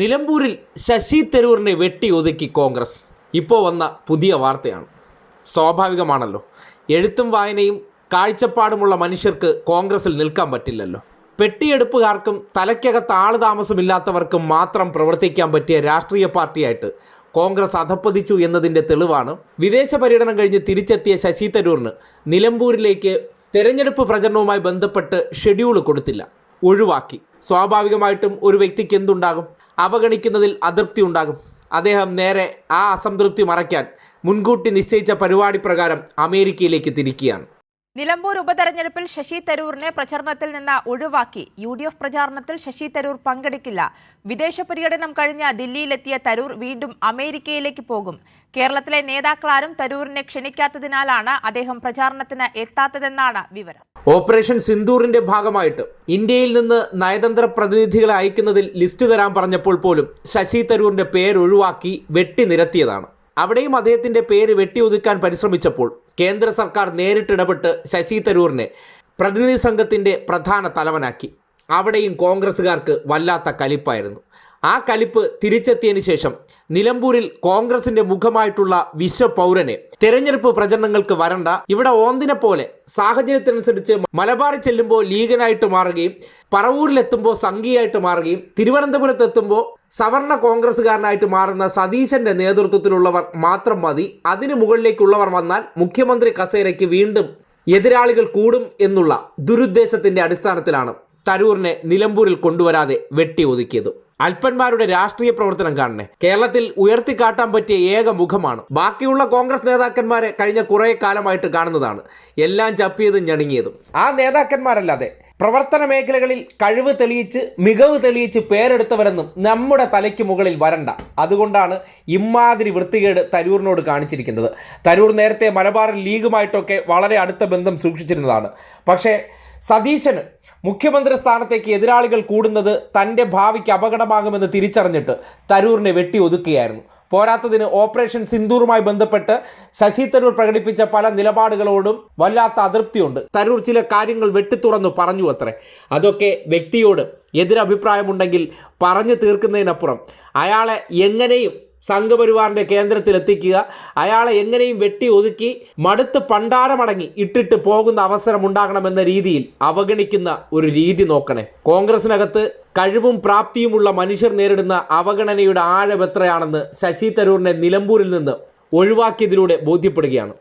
നിലമ്പൂരിൽ ശശി തരൂരിനെ വെട്ടി ഒതുക്കി കോൺഗ്രസ്. ഇപ്പോൾ വന്ന പുതിയ വാർത്തയാണ്. സ്വാഭാവികമാണല്ലോ. എഴുത്തും വായനയും കാഴ്ചപ്പാടുമുള്ള മനുഷ്യർക്ക് കോൺഗ്രസിൽ നിൽക്കാൻ പറ്റില്ലല്ലോ. പെട്ടിയെടുപ്പുകാർക്കും തലയ്ക്കകത്ത് ആൾ താമസമില്ലാത്തവർക്കും മാത്രം പ്രവർത്തിക്കാൻ പറ്റിയ രാഷ്ട്രീയ പാർട്ടിയായിട്ട് കോൺഗ്രസ് അധപ്പതിച്ചു എന്നതിന്റെ തെളിവാണ് വിദേശ പര്യടനം കഴിഞ്ഞ് തിരിച്ചെത്തിയ ശശി തരൂറിന് നിലമ്പൂരിലേക്ക് തെരഞ്ഞെടുപ്പ് പ്രചരണവുമായി ബന്ധപ്പെട്ട് ഷെഡ്യൂൾ കൊടുത്തില്ല. ഒഴിവാക്കി. സ്വാഭാവികമായിട്ടും ഒരു വ്യക്തിക്ക് എന്തുണ്ടാകും? അവഗണിക്കുന്നതിൽ അതൃപ്തി ഉണ്ടാകും. അദ്ദേഹം നേരെ ആ അസംതൃപ്തി മറയ്ക്കാൻ മുൻകൂട്ടി നിശ്ചയിച്ച പരിപാടി പ്രകാരം അമേരിക്കയിലേക്ക് തിരിക്കുകയാണ്. നിലമ്പൂർ ഉപതെരഞ്ഞെടുപ്പിൽ ശശി തരൂറിനെ പ്രചരണത്തിൽ നിന്ന് ഒഴിവാക്കി യു ഡി എഫ് പ്രചാരണത്തിൽ ശശി തരൂർ പങ്കെടുക്കില്ല. വിദേശ പര്യടനം കഴിഞ്ഞ ദില്ലിയിലെത്തിയ തരൂർ വീണ്ടും അമേരിക്കയിലേക്ക് പോകും. കേരളത്തിലെ നേതാക്കളാരും തരൂരിനെ ക്ഷണിക്കാത്തതിനാലാണ് അദ്ദേഹം പ്രചാരണത്തിന് എത്താത്തതെന്നാണ് വിവരം. ഓപ്പറേഷൻ സിന്ദൂറിന്റെ ഭാഗമായിട്ട് ഇന്ത്യയിൽ നിന്ന് നയതന്ത്ര പ്രതിനിധികളെ അയക്കുന്നതിൽ ലിസ്റ്റ് തരാൻ പറഞ്ഞപ്പോൾ പോലും ശശി തരൂറിന്റെ പേര് ഒഴിവാക്കി വെട്ടി നിരത്തിയതാണ്. അവിടെയും അദ്ദേഹത്തിന്റെ പേര് വെട്ടി ഒതുക്കാൻ പരിശ്രമിച്ചപ്പോൾ കേന്ദ്ര സർക്കാർ നേരിട്ടിടപെട്ട് ശശി തരൂറിനെ പ്രതിനിധി സംഘത്തിന്റെ പ്രധാന തലവനാക്കി. അവിടെയും കോൺഗ്രസുകാർക്ക് വല്ലാത്ത കലിപ്പായിരുന്നു. ആ കലിപ്പ് തിരിച്ചെത്തിയതിനു ശേഷം നിലമ്പൂരിൽ കോൺഗ്രസിന്റെ മുഖമായിട്ടുള്ള വിശ്വപൗരനെ തെരഞ്ഞെടുപ്പ് പ്രചരണങ്ങൾക്ക് വരണ്ട ഇവിടെ ഓന്തിനെ പോലെ സാഹചര്യത്തിനനുസരിച്ച് മലബാറിൽ ചെല്ലുമ്പോൾ ലീഗനായിട്ട് മാറുകയും പറവൂരിലെത്തുമ്പോൾ സംഘിയായിട്ട് മാറുകയും തിരുവനന്തപുരത്ത് എത്തുമ്പോൾ സവർണ കോൺഗ്രസ്സുകാരനായിട്ട് മാറുന്ന സതീശന്റെ നേതൃത്വത്തിലുള്ളവർ മാത്രം മതി. അതിനു മുകളിലേക്കുള്ളവർ വന്നാൽ മുഖ്യമന്ത്രി കസേരയ്ക്ക് വീണ്ടും എതിരാളികൾ കൂടും എന്നുള്ള ദുരുദ്ദേശത്തിന്റെ അടിസ്ഥാനത്തിലാണ് തരൂറിനെ നിലമ്പൂരിൽ കൊണ്ടുവരാതെ വെട്ടി ഒതുക്കിയത് അല്പന്മാരുടെ രാഷ്ട്രീയ പ്രവർത്തനം കാണണേ. കേരളത്തിൽ ഉയർത്തിക്കാട്ടാൻ പറ്റിയ ഏക മുഖമാണ്. ബാക്കിയുള്ള കോൺഗ്രസ് നേതാക്കന്മാരെ കഴിഞ്ഞ കുറേ കാലമായിട്ട് കാണുന്നതാണ്. എല്ലാം ചപ്പിയതും ഞണങ്ങിയതും. ആ നേതാക്കന്മാരല്ലാതെ പ്രവർത്തന മേഖലകളിൽ കഴിവ് തെളിയിച്ച് മികവ് തെളിയിച്ച് പേരെടുത്തവരെന്നും നമ്മുടെ തലയ്ക്ക് മുകളിൽ വരണ്ട. അതുകൊണ്ടാണ് ഇമ്മാതിരി വൃത്തികേട് തരൂറിനോട് കാണിച്ചിരിക്കുന്നത്. തരൂർ നേരത്തെ മലബാർ ലീഗുമായിട്ടൊക്കെ വളരെ അടുത്ത ബന്ധം സൂക്ഷിച്ചിരുന്നതാണ്. പക്ഷേ സതീശന് മുഖ്യമന്ത്രി സ്ഥാനത്തേക്ക് എതിരാളികൾ കൂടുന്നത് തന്റെ ഭാവിക്ക് അപകടമാകുമെന്ന് തിരിച്ചറിഞ്ഞിട്ട് തരൂറിനെ വെട്ടി ഒതുക്കുകയായിരുന്നു. പോരാത്തതിന് ഓപ്പറേഷൻ സിന്ദൂറുമായി ബന്ധപ്പെട്ട് ശശി തരൂർ പ്രകടിപ്പിച്ച പല നിലപാടുകളോടും വല്ലാത്ത അതൃപ്തിയുണ്ട്. തരൂർ ചില കാര്യങ്ങൾ വെട്ടിത്തുറന്നു പറഞ്ഞു അത്രേ. അതൊക്കെ വ്യക്തിയോട് എതിരഭിപ്രായമുണ്ടെങ്കിൽ പറഞ്ഞു തീർക്കുന്നതിനപ്പുറം അയാളെ എങ്ങനെയും സംഘപരിവാറിന്റെ കേന്ദ്രത്തിൽ എത്തിക്കുക അയാളെ എങ്ങനെയും വെട്ടി ഒതുക്കി മടുത്ത് പണ്ടാരമടങ്ങി ഇട്ടിട്ട് പോകുന്ന അവസരം ഉണ്ടാകണമെന്ന രീതിയിൽ അവഗണിക്കുന്ന ഒരു രീതി നോക്കണേ. കോൺഗ്രസിനകത്ത് കഴിവും പ്രാപ്തിയുമുള്ള മനുഷ്യർ നേരിടുന്ന അവഗണനയുടെ ആഴം എത്രയാണെന്ന് ശശി തരൂരിനെ നിലമ്പൂരിൽ നിന്ന് ഒഴിവാക്കിയതിലൂടെ ബോധ്യപ്പെടുകയാണ്.